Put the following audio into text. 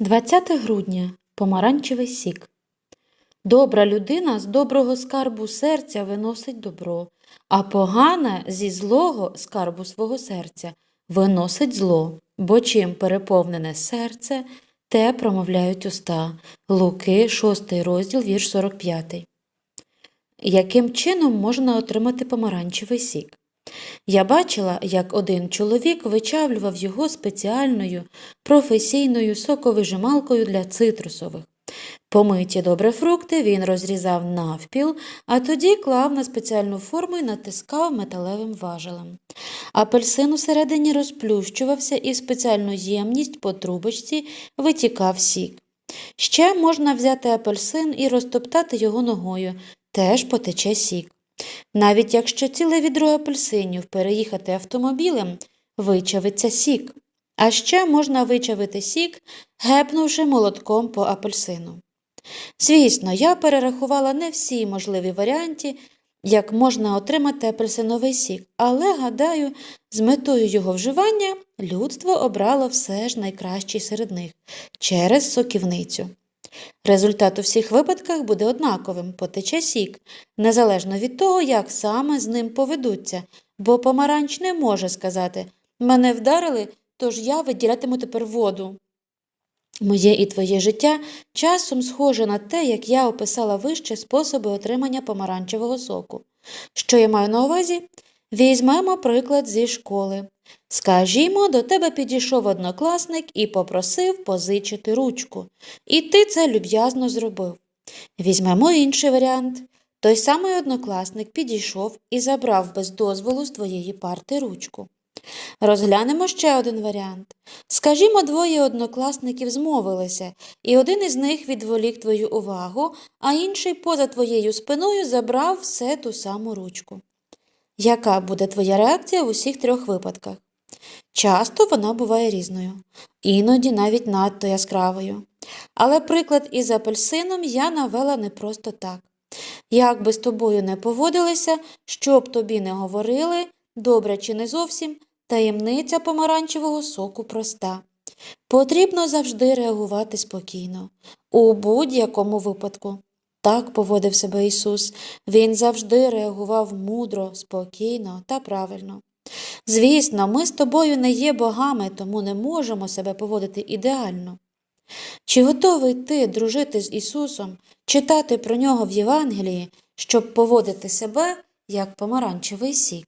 20 грудня. Помаранчевий сік. Добра людина з доброго скарбу серця виносить добро, а погана зі злого скарбу свого серця виносить зло, бо чим переповнене серце, те промовляють уста. Луки, 6 розділ, вірш 45. Яким чином можна отримати помаранчевий сік? Я бачила, як один чоловік вичавлював його спеціальною професійною соковижималкою для цитрусових. Помиті добре фрукти він розрізав навпіл, а тоді клав на спеціальну форму і натискав металевим важелем. Апельсин усередині розплющувався і спеціальну ємність по трубочці витікав сік. Ще можна взяти апельсин і розтоптати його ногою, теж потече сік. Навіть якщо ціле відро апельсинів переїхати автомобілем, вичавиться сік. А ще можна вичавити сік, гепнувши молотком по апельсину. Звісно, я перерахувала не всі можливі варіанти, як можна отримати апельсиновий сік, але, гадаю, з метою його вживання людство обрало все ж найкращий серед них через соківницю. Результат у всіх випадках буде однаковим потече сік, незалежно від того, як саме з ним поведуться, бо помаранч не може сказати мене вдарили, тож я виділятиму тепер воду. Моє і твоє життя часом схоже на те, як я описала вище способи отримання помаранчевого соку. Що я маю на увазі? Візьмемо приклад зі школи. Скажімо, до тебе підійшов однокласник і попросив позичити ручку. І ти це люб'язно зробив. Візьмемо інший варіант. Той самий однокласник підійшов і забрав без дозволу з твоєї парти ручку. Розглянемо ще один варіант. Скажімо, двоє однокласників змовилися, і один із них відволік твою увагу, а інший поза твоєю спиною забрав все ту саму ручку. Яка буде твоя реакція в усіх трьох випадках? Часто вона буває різною, іноді навіть надто яскравою. Але приклад із апельсином я навела не просто так. Як би з тобою не поводилися, що б тобі не говорили, добре чи не зовсім, таємниця помаранчевого соку проста. Потрібно завжди реагувати спокійно, у будь-якому випадку. Так поводив себе Ісус. Він завжди реагував мудро, спокійно та правильно. Звісно, ми з тобою не є богами, тому не можемо себе поводити ідеально. Чи готовий ти дружити з Ісусом, читати про нього в Євангелії, щоб поводити себе як помаранчевий сік?